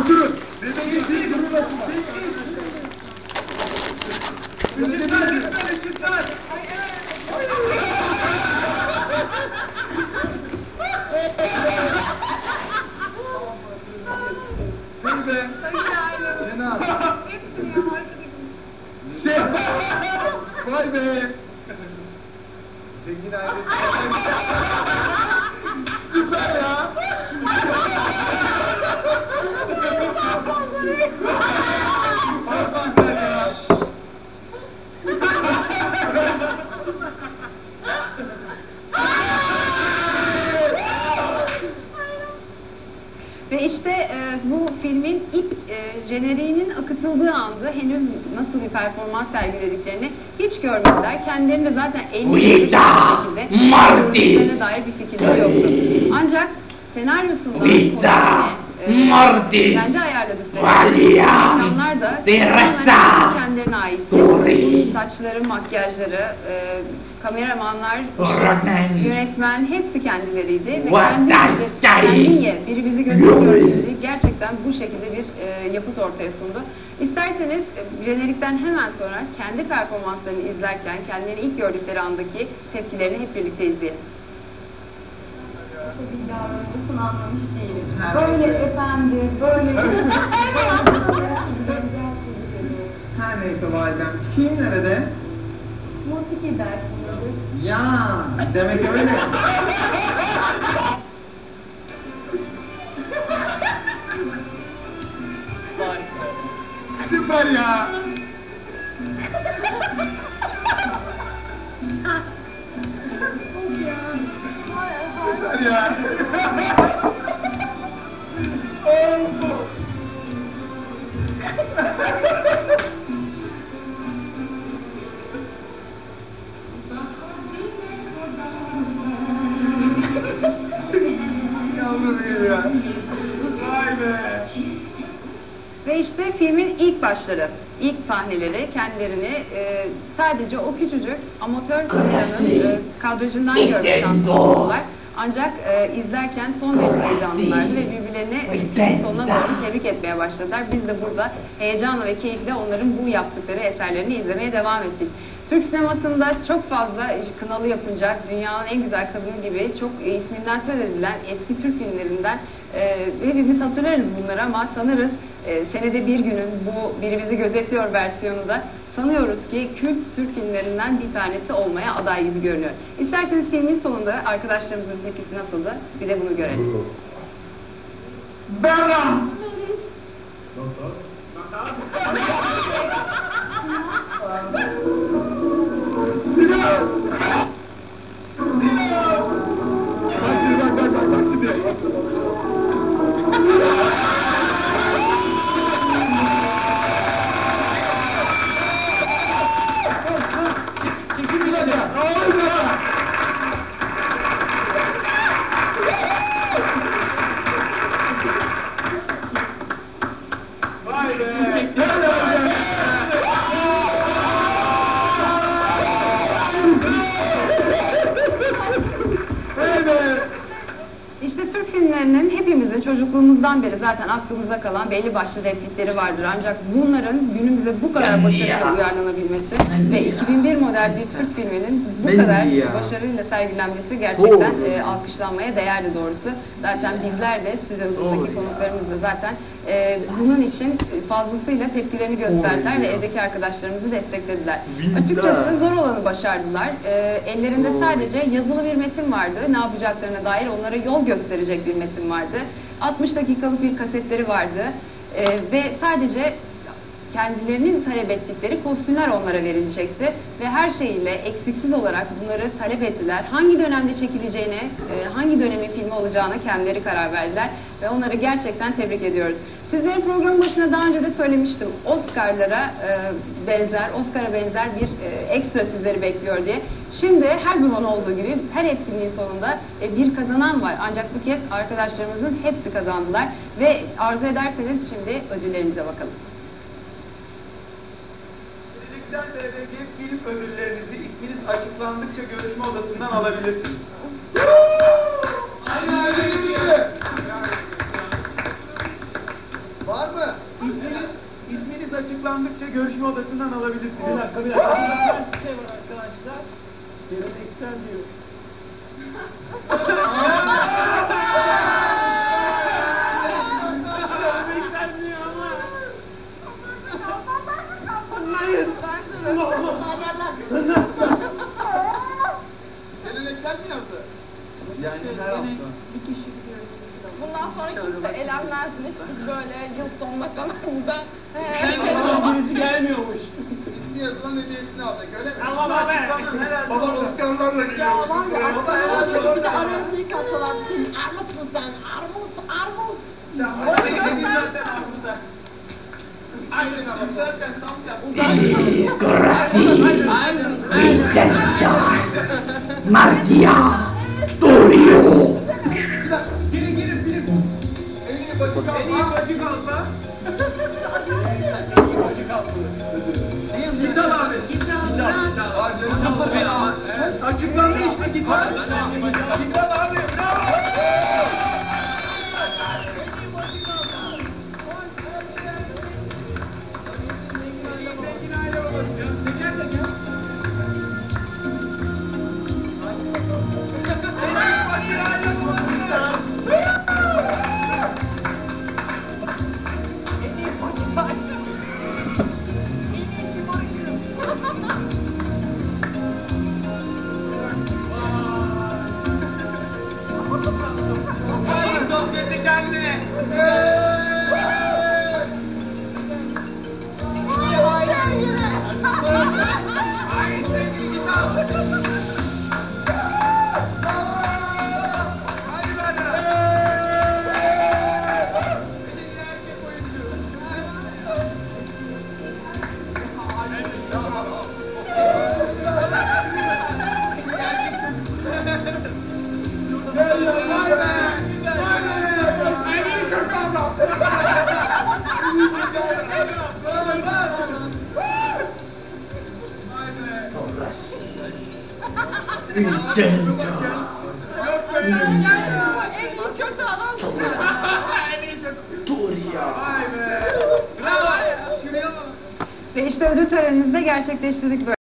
Oturun. Beşiktaş durun oturma. Işıklar lütfen ışıklar. Teyze. Cenab. Şey. Vay be. Zengin aile. Ve işte e, bu filmin ilk e, jeneriğinin akıtıldığı andı henüz nasıl bir performans sergilediklerini hiç görmediler. Kendilerinde zaten en iyi şekilde görüntülerine dair bir fikirleri yoktu. Ancak senaryosundan Vida konusunu, Martis. kendi ayarladıkları insanlar da kendilerine ait. Saçları, makyajları, e, kameramanlar, yönetmen hepsi kendileriydi. Ve kendi kendiye, biri bizi dedi. Gerçekten bu şekilde bir e, yapıt ortaya sundu. İsterseniz e, jenerikten hemen sonra kendi performanslarını izlerken kendilerini ilk gördükleri andaki tepkilerini hep birlikte izleyelim. bir davranışını anlamış değilim. Böyle efendi, böyle... Her neyse validem. Şiir nerede? Musiki dersindedir. Ya demek öyle. Süper ya. Süper ya. Yavrum ya. Vay be. Ve işte filmin ilk başları, ilk sahneleri kendilerini e, sadece o küçücük amatör kameranın e, kadrajından görme şansı buldular. Ancak e, izlerken son derece heyecanlılardı ve birbirlerini sonuna doğru tebrik etmeye başladılar. Biz de burada heyecanla ve keyifle onların bu yaptıkları eserlerini izlemeye devam ettik. Türk sinemasında çok fazla kınalı yapılacak, dünyanın en güzel kadını gibi çok isminden söz edilen eski Türk filmlerinden e, hepimiz hatırlarız bunları ama sanırız e, senede bir günün bu biri bizi gözetliyor versiyonu da sanıyoruz ki kült Türk filmlerinden bir tanesi olmaya aday gibi görünüyor. İsterseniz filmin sonunda arkadaşlarımızın tepkisi nasıldı bir de bunu görelim. Berram. Sinan. Çocukluğumuzdan beri zaten aklımızda kalan belli başlı replikleri vardır. Ancak bunların günümüze bu kadar başarıyla ya. uyarlanabilmesi ve ya. 2001 model bir Türk filminin bu kadar başarıyla sergilenmesi gerçekten e, alkışlanmaya değerdi doğrusu. Zaten bizler de stüdyomuzdaki konuklarımız da zaten e, bunun için fazlasıyla tepkilerini gösterdiler ve evdeki arkadaşlarımızı desteklediler. Açıkçası zor olanı başardılar. E, ellerinde sadece yazılı bir metin vardı. Ne yapacaklarına dair onlara yol gösterecek bir metin vardı. 60 dakikalık bir kasetleri vardı. Ee, ve sadece kendilerinin talep ettikleri kostümler onlara verilecekti. Ve her şeyiyle eksiksiz olarak bunları talep ettiler. Hangi dönemde çekileceğine, e, hangi dönemin filmi olacağına kendileri karar verdiler. Ve onları gerçekten tebrik ediyoruz. Sizlerin programın başına daha önce de söylemiştim. Oscar'lara e, benzer, Oscar'a benzer bir e, ekstra sizleri bekliyor diye. Şimdi her zaman olduğu gibi her etkinliğin sonunda bir kazanan var. Ancak bu kez arkadaşlarımızın hepsi kazandılar. Ve arzu ederseniz şimdi ödüllerimize bakalım. Gönüllüden BBG film ödüllerinizi isminiz açıklandıkça görüşme odasından alabilirsiniz. Aynen öyle gibi. Var mı? İsminiz, isminiz açıklandıkça görüşme odasından alabilirsiniz. Bir dakika bir dakika. Bir şey var arkadaşlar. Benim eksen diyor. Sonra kimse elenmezmiş. Biz böyle yıl sonuna kadar burada Sen birisi gelmiyormuş. İsmi yazılan hediyesini alacak öyle mi? Tamam abi. Baba Oscar'larla Ya var ya Baba aslında ya. çok da arayışıyı kattılar. Armut mu sen? Armut, armut. Aynen ama zaten tam yap. Decorative Licenza Martia Studio En iyi bacı kalma. En iyi bacı kalma. Gitar abi. Kapı bela. Açıklandı işte gitar. Gitar abi. 때문에 Bravo. Şuraya bak. Ve işte ödül törenimizi de gerçekleştirdik böyle.